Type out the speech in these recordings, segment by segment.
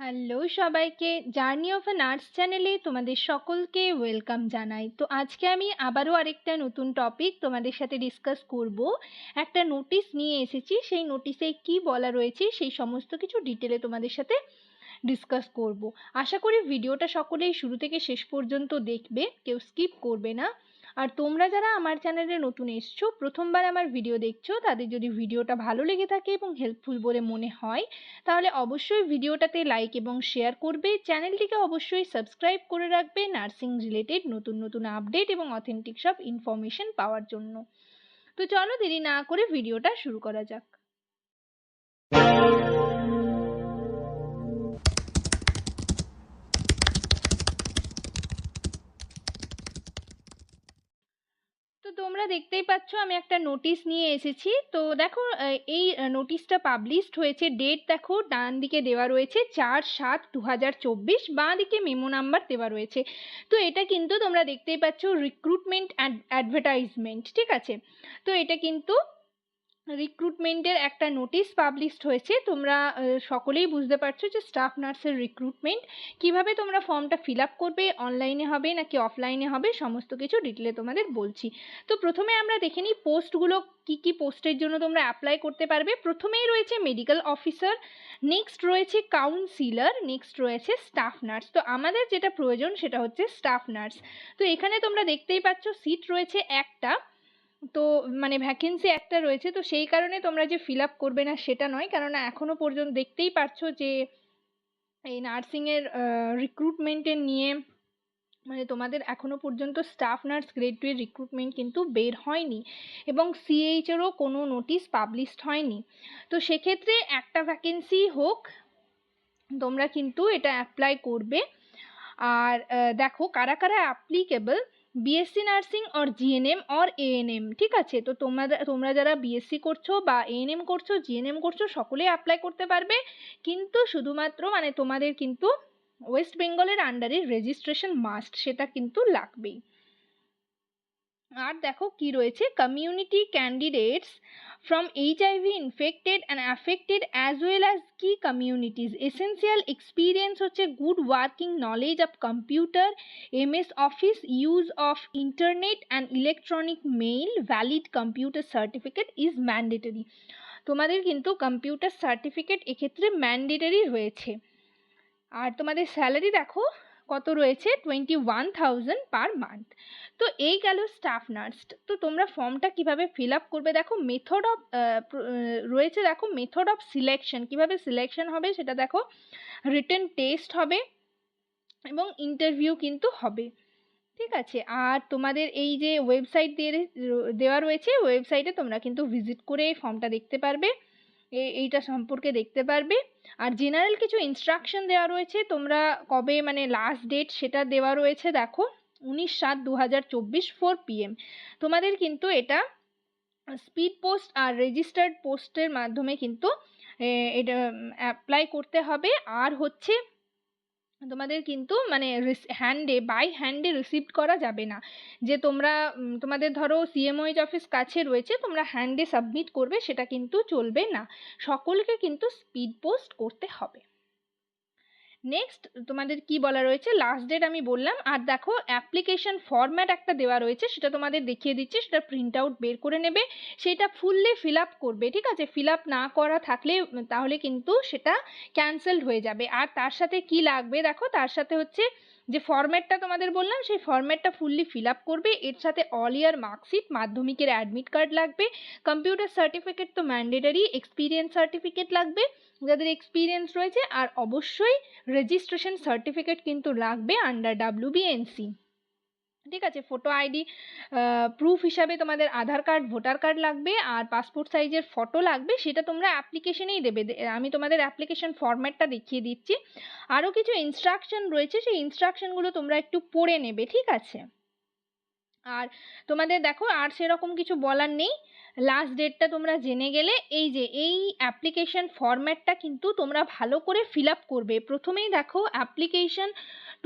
Hello সবাইকে journey of an arts চ্যানেলে তোমাদের সকলকে ওয়েলকাম জানাই। তো আজকে আমি আবারও আরেকটা নতুন টপিক তোমাদের সাথে ডিসকাস করব। একটা নোটিশ নিয়ে এসেছি, সেই নোটিশে কি বলা রয়েছে সেই সমস্ত কিছু ডিটেলে তোমাদের সাথে ডিসকাস করব। আশা করি ভিডিওটা সকলেই শুরু থেকে শেষ পর্যন্ত দেখবে, কেউ স্কিপ করবে না। আর তোমরা যারা আমার চ্যানেলে নতুন এসছো, প্রথমবার আমার ভিডিও দেখছ, তাদের যদি ভিডিওটা ভালো লেগে থাকে এবং হেল্পফুল বলে মনে হয়, তাহলে অবশ্যই ভিডিওটাতে লাইক এবং শেয়ার করবে। চ্যানেলটিকে অবশ্যই সাবস্ক্রাইব করে রাখবে নার্সিং রিলেটেড নতুন নতুন আপডেট এবং অথেন্টিক সব ইনফরমেশন পাওয়ার জন্য। তো চলো দেরি না করে ভিডিওটা শুরু করা যাক। দেখতেই পাচ্ছ, আমি একটা নোটিশ নিয়ে এসেছি। তো দেখো এই নোটিশটা পাবলিশড হয়েছে ডেট দেখো, ডান দিকে দেওয়া রয়েছে, চার সাত দু হাজার চব্বিশ, বাঁ দিকে মেমো নাম্বার দেওয়া রয়েছে। তো এটা কিন্তু তোমরা দেখতেই পাচ্ছ রিক্রুটমেন্ট অ্যাডভার্টাইজমেন্ট ঠিক আছে? তো এটা কিন্তু রিক্রুটমেন্টের একটা নোটিশ পাবলিশড হয়েছে। তোমরা সকলেই বুঝতে পারছ যে স্টাফ নার্সের রিক্রুটমেন্ট কীভাবে তোমরা ফর্মটা ফিল আপ করবে অনলাইনে হবে নাকি অফলাইনে হবে, সমস্ত কিছু ডিটেলে তোমাদের বলছি। তো প্রথমে আমরা দেখে নিই পোস্টগুলো কি কি পোস্টের জন্য তোমরা অ্যাপ্লাই করতে পারবে। প্রথমেই রয়েছে মেডিকেল অফিসার নেক্সট রয়েছে কাউন্সিলর নেক্সট রয়েছে স্টাফ নার্স তো আমাদের যেটা প্রয়োজন সেটা হচ্ছে স্টাফ নার্স তো এখানে তোমরা দেখতেই পাচ্ছ সিট রয়েছে একটা। তো মানে ভ্যাকেন্সি একটা রয়েছে, তো সেই কারণে তোমরা যে ফিল আপ করবে না সেটা নয়। কেননা এখনও পর্যন্ত দেখতেই পারছ যে এই নার্সিংয়ের রিক্রুটমেন্টের নিয়ে মানে তোমাদের এখনও পর্যন্ত স্টাফ নার্স গ্রেড টু এর রিক্রুটমেন্ট কিন্তু বের হয়নি এবং সিএইচেরও কোনো নোটিশ পাবলিশড হয়নি। তো সেক্ষেত্রে একটা ভ্যাকেন্সি হোক, তোমরা কিন্তু এটা অ্যাপ্লাই করবে। আর দেখো কারা কারা applicable BSc nursing or GNM or ANM ঠিক আছে? তো তোমরা তোমরা যারা বিএসসি করছ বা এএনএম করছ জিএনএম করছ সকলেই অ্যাপ্লাই করতে পারবে। কিন্তু শুধুমাত্র মানে তোমাদের কিন্তু ওয়েস্ট বেঙ্গলের আন্ডারে রেজিস্ট্রেশন মাস্ট সেটা কিন্তু লাগবেই। আর দেখো কি রয়েছে? Community candidates from H I V infected and affected as well as কি কমিউনিটিস এসেন্সিয়াল এক্সপিরিয়েন্স হচ্ছে good working knowledge of computer M S office use of internet and electronic mail valid computer certificate is mandatory তোমাদের কিন্তু computer certificate এক্ষেত্রে mandatory রয়েছে। আর তোমাদের salary দেখো কত রয়েছে? Twenty one thousand per month তো এই গেল স্টাফ নার্স তো তোমরা ফর্মটা কীভাবে ফিল আপ করবে? দেখো মেথড অফ রয়েছে দেখো মেথড অফ সিলেকশন কীভাবে সিলেকশন হবে সেটা দেখো। রিটেন টেস্ট হবে এবং ইন্টারভিউ কিন্তু হবে। ঠিক আছে? আর তোমাদের এই যে ওয়েবসাইট দিয়ে দেওয়া রয়েছে ওয়েবসাইটে তোমরা কিন্তু ভিজিট করে এই ফর্মটা দেখতে পারবে। এইটা সম্পর্কে দেখতে পারবে। আর জেনারেল কিছু ইনস্ট্রাকশন দেওয়া রয়েছে, তোমরা কবে মানে লাস্ট ডেট সেটা দেওয়া রয়েছে দেখো, উনিশ সাত দু হাজার চব্বিশ ফোর পিএম তোমাদের কিন্তু এটা স্পিড পোস্ট আর রেজিস্টার্ড পোস্টের মাধ্যমে কিন্তু এটা অ্যাপ্লাই করতে হবে। আর হচ্ছে তোমাদের কিন্তু মানে হ্যান্ডে বাই হ্যান্ডে রিসিভ করা যাবে না। যে তোমরা তোমাদের ধরো সিএমওএইচ অফিস কাছে রয়েছে, তোমরা হ্যান্ডে সাবমিট করবে, সেটা কিন্তু চলবে না। সকলকে কিন্তু স্পিড পোস্ট করতে হবে। নেক্সট তোমাদের কি বলা রয়েছে? লাস্ট ডেট আমি বললাম। আর দেখো অ্যাপ্লিকেশন ফরম্যাট একটা দেওয়া রয়েছে। সেটা তোমাদের দেখিয়ে দিচ্ছি। সেটা প্রিন্ট আউট বের করে নেবে। সেটা ফুললি ফিল আপ করবে, ঠিক আছে? ফিল আপ না করা থাকলে তাহলে কিন্তু সেটা ক্যান্সেলড হয়ে যাবে। আর তার সাথে কি লাগবে? দেখো, তার সাথে হচ্ছে যে ফর্ম্যাটটা তোমাদের বললাম, সেই ফর্ম্যাটটা ফুললি ফিল আপ করবে। এর সাথে অল ইয়ার মার্কশিট মাধ্যমিকের অ্যাডমিট কার্ড লাগবে কম্পিউটার সার্টিফিকেট তো ম্যান্ডেটারি এক্সপিরিয়েন্স সার্টিফিকেট লাগবে, যাদের এক্সপিরিয়েন্স রয়েছে, আর অবশ্যই রেজিস্ট্রেশন সার্টিফিকেট কিন্তু লাগবে আন্ডার ডাব্লিউবিএনসি ঠিক আছে? ফটো আইডি প্রুফ হিসাবে তোমাদের আধার কার্ড ভোটার কার্ড লাগবে আর পাসপোর্ট সাইজের ফটো লাগবে, সেটা তোমরা অ্যাপ্লিকেশনেই দেবে। আমি তোমাদের অ্যাপ্লিকেশন ফরম্যাটটা দেখিয়ে দিচ্ছি। আরও কিছু ইনস্ট্রাকশন রয়েছে, সেই ইনস্ট্রাকশনগুলো তোমরা একটু পড়ে নেবে, ঠিক আছে? আর তোমাদের দেখো, আর সেরকম কিছু বলার নেই। লাস্ট ডেটটা তোমরা জেনে গেলে, এই যে, এই অ্যাপ্লিকেশন ফরম্যাটটা কিন্তু তোমরা ভালো করে ফিল আপ করবে। প্রথমেই দেখো application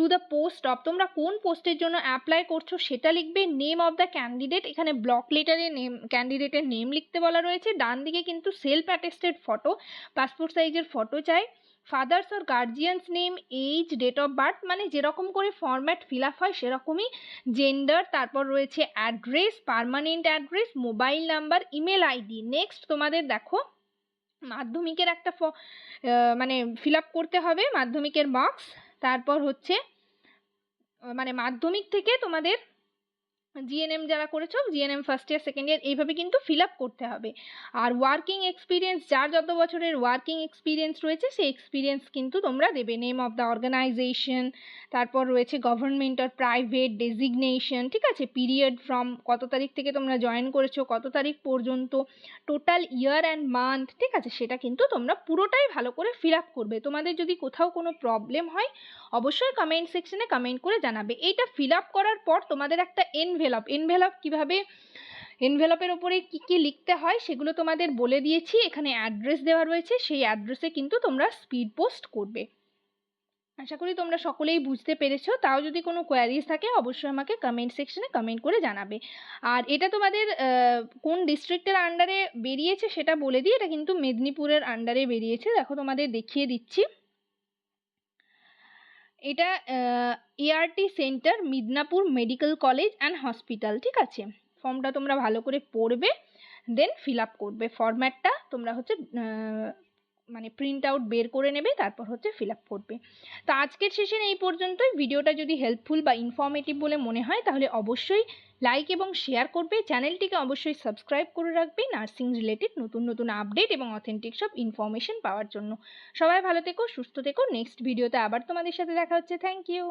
to the post of তোমরা কোন পোস্টের জন্য অ্যাপ্লাই করছ সেটা লিখবে নেম অফ দ্য ক্যান্ডিডেট এখানে ব্লক লেটারে নেম ক্যান্ডিডেটের নেম লিখতে বলা রয়েছে, ডান দিকে কিন্তু সেলফ অ্যাটেস্টেড ফটো পাসপোর্ট সাইজের ফটো চাই father's or guardian's name age date of birth মানে যেরকম করে ফরম্যাট ফিল আপ হয় সেরকমই জেন্ডার তারপর রয়েছে address permanent address mobile number email ID next তোমাদের দেখো, মাধ্যমিকের একটা মানে ফিল আপ করতে হবে, মাধ্যমিকের মার্কস তারপর হচ্ছে মানে মাধ্যমিক থেকে তোমাদের জিএনএম যারা করেছ GNM first year second year এইভাবে কিন্তু ফিল আপ করতে হবে। আর ওয়ার্কিং এক্সপিরিয়েন্স যার যত বছরের ওয়ার্কিং এক্সপিরিয়েন্স রয়েছে, সেই এক্সপিরিয়েন্স কিন্তু তোমরা দেবে। নেম অফ দ্য অর্গানাইজেশন তারপর রয়েছে গভর্নমেন্ট আর প্রাইভেট ডেজিগনেশন ঠিক আছে? পিরিয়ড ফ্রম কত তারিখ থেকে তোমরা জয়েন করেছ, কত তারিখ পর্যন্ত টোটাল ইয়ার অ্যান্ড মান্থ ঠিক আছে? সেটা কিন্তু তোমরা পুরোটাই ভালো করে ফিল আপ করবে। তোমাদের যদি কোথাও কোনো প্রবলেম হয়, অবশ্যই কমেন্ট সেকশনে কমেন্ট করে জানাবে। এইটা ফিল আপ করার পর তোমাদের একটা এনভেলপ এনভেলপ কীভাবে এনভেলপের ওপরে কি কি লিখতে হয় সেগুলো তোমাদের বলে দিয়েছি। এখানে অ্যাড্রেস দেওয়া রয়েছে, সেই অ্যাড্রেসে কিন্তু তোমরা স্পিড পোস্ট করবে। আশা করি তোমরা সকলেই বুঝতে পেরেছ। তাও যদি কোনো কোয়ারিজ থাকে, অবশ্যই আমাকে কমেন্ট সেকশনে কমেন্ট করে জানাবে। আর এটা তোমাদের কোন ডিস্ট্রিক্টের আন্ডারে বেরিয়েছে সেটা বলে দিই। এটা কিন্তু মেদিনীপুরের আন্ডারে বেরিয়েছে। দেখো তোমাদের দেখিয়ে দিচ্ছি। এটা ART centre Midnapore medical college and hospital ঠিক আছে? ফর্মটা তোমরা ভালো করে পড়বে দেন ফিল আপ করবে। ফর্ম্যাটটা তোমরা হচ্ছে মানে প্রিন্ট আউট বের করে নেবে, তারপর হচ্ছে ফিল আপ করবে। তো আজকের সেশন এই পর্যন্তই। ভিডিওটা যদি হেল্পফুল বা ইনফর্মেটিভ বলে মনে হয়, তাহলে অবশ্যই লাইক এবং শেয়ার করবে। চ্যানেলটিকে অবশ্যই সাবস্ক্রাইব করে রাখবে নার্সিং রিলেটেড নতুন নতুন আপডেট এবং অথেন্টিক সব ইনফরমেশন পাওয়ার জন্য। সবাই ভালো থেকো, সুস্থ থেকো। নেক্সট ভিডিওতে আবার তোমাদের সাথে দেখা হচ্ছে। Thank you